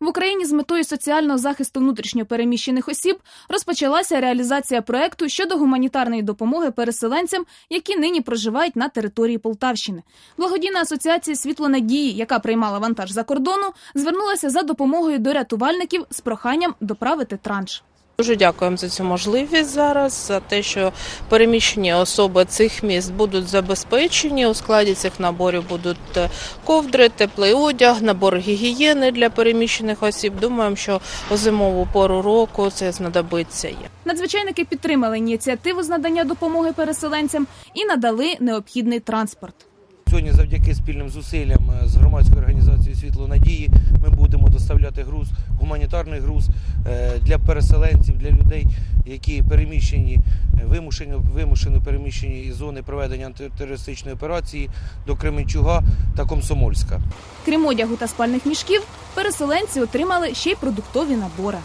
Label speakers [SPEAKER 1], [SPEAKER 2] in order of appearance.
[SPEAKER 1] В Україні з метою соціального захисту внутрішньо переміщених осіб розпочалася реалізація проекту щодо гуманітарної допомоги переселенцям, які нині проживають на території Полтавщини. Благодійна асоціація Світло надії, яка приймала вантаж за кордону, звернулася за допомогою до рятувальників з проханням доправити транш.
[SPEAKER 2] Дуже дякуємо за цю можливість зараз, за те, що переміщені особи цих міст будуть забезпечені. У складі цих наборів будуть е, ковдри, теплий одяг, набор гігієни для переміщених осіб. Думаємо, що у зимову пору року це знадобиться їм.
[SPEAKER 1] Надзвичайники підтримали ініціативу з надання допомоги переселенцям і надали необхідний транспорт.
[SPEAKER 3] Сьогодні, завдяки спільним зусиллям е, з громадською організацією Світло надії, ми будемо груз, гуманітарний груз е, для переселенців, для людей, які переміщені, е, вимушені, вимушено переміщені із зони проведення антитерористичної операції до Кременчуга та Комсомольська.
[SPEAKER 1] Крім одягу та спальних мішків, переселенці отримали ще й продуктові набори.